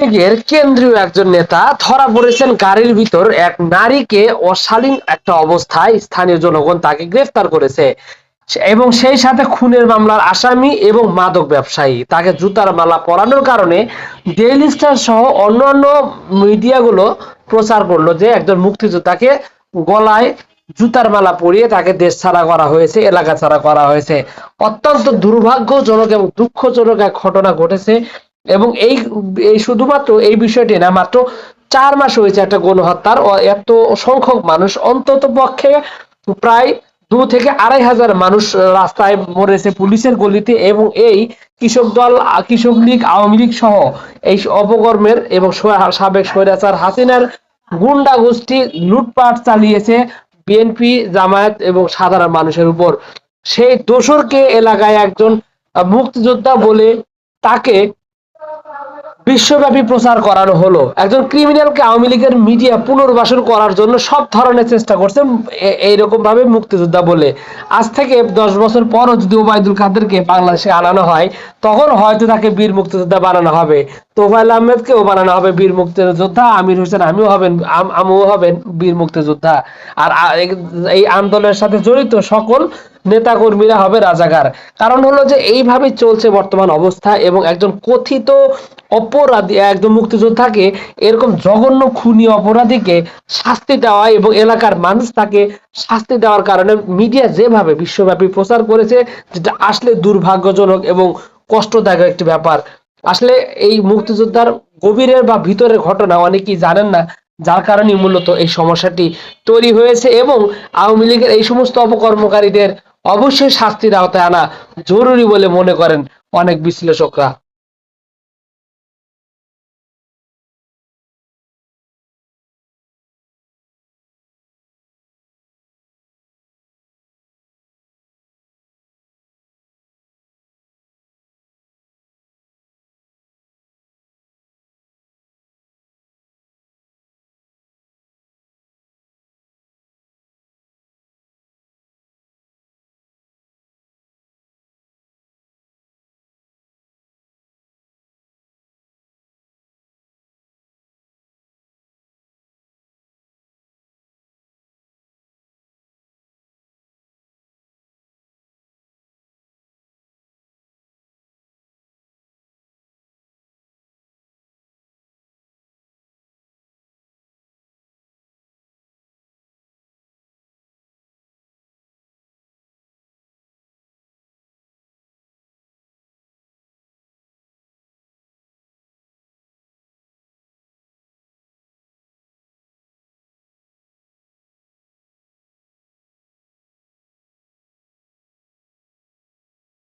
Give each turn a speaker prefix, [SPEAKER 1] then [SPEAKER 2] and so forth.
[SPEAKER 1] লীগের কেন্দ্রীয় একজন নেতা ধরা পড়েছেন গাড়ির ভিতর। এক নারীকে অশালীন একটা অবস্থায় স্থানীয় জনগণ তাকে গ্রেফতার করেছে। এবং সেই সাথে খুনের মামলার আসামি এবং মাদক ব্যবসায়ী। তাকে জুতার মালা পরানোর কারণে ডেইলি স্টার সহ অন্যান্য মিডিয়াগুলো প্রচার করল যে একজন মুক্তিযোদ্ধাকে গলায় জুতার মালা পরিয়ে তাকে দেশ ছাড়া করা হয়েছে, এলাকা ছাড়া করা হয়েছে। অত্যন্ত দুর্ভাগ্যজনক এবং দুঃখজনক এক ঘটনা ঘটেছে। এবং এই শুধুমাত্র এই বিষয়টি না, মাত্র চার মাস হয়েছে একটা গণহত্যার। এত সংখ্যক মানুষ, অন্তত পক্ষে প্রায় দু থেকে আড়াই হাজার মানুষ রাস্তায় মরেছে পুলিশের গলিতে এবং এই কৃষক দল, কৃষক লীগ, আওয়ামী লীগ সহ এই অপকর্মের এবং সাবেক স্বৈরাচার হাসিনার গুন্ডা গোষ্ঠী লুটপাট চালিয়েছে বিএনপি, জামায়াত এবং সাধারণ মানুষের উপর। সেই দোসরকে এলাকায় একজন মুক্তিযোদ্ধা বলে তাকে বিশ্বব্যাপী প্রচার করানো হলো। একজন ক্রিমিনালকে আওয়ামী লীগের মিডিয়া পুনর্বাসন করার জন্য সব ধরনের চেষ্টা করছে, এ- এইরকম ভাবে মুক্তিযোদ্ধা বলে। আজ থেকে দশ বছর পরও যদি ওবায়দুল কাদেরকে বাংলাদেশে আনানো হয়, তখন হয়তো তাকে বীর মুক্তিযোদ্ধা বানানো হবে। তোফাইল আহমেদকেও বানানো হবে বীর মুক্তিযোদ্ধা, আমির হোসেন আমিও হবেন, আম- আমিও হবেন বীর মুক্তিযোদ্ধা। আর এই আন্দোলনের সাথে জড়িত সকল নেতাকর্মীরা হবে রাজাকার। কারণ হলো যে এইভাবে চলছে বর্তমান অবস্থা এবং একজন কথিত অপরাধী, একজন মুক্তিযোদ্ধাকে এরকম জঘন্য খুনি অপরাধীকে শাস্তি দেওয়া এবং এলাকার মানুষ তাকে শাস্তি দেওয়ার কারণে মিডিয়া যেভাবে বিশ্বব্যাপী প্রচার করেছে, যেটা আসলে দুর্ভাগ্যজনক এবং কষ্টদায়ক একটি ব্যাপার। আসলে এই মুক্তিযোদ্ধার গভীরের বা ভিতরের ঘটনা অনেকেই জানেন না, যার কারণে মূলত এই সমস্যাটি তৈরি হয়েছে এবং আওয়ামী লীগের এই সমস্ত অপকর্মকারীদের অবশ্যই শাস্তির আওতায় আনা জরুরি বলে মনে করেন অনেক বিশ্লেষকরা।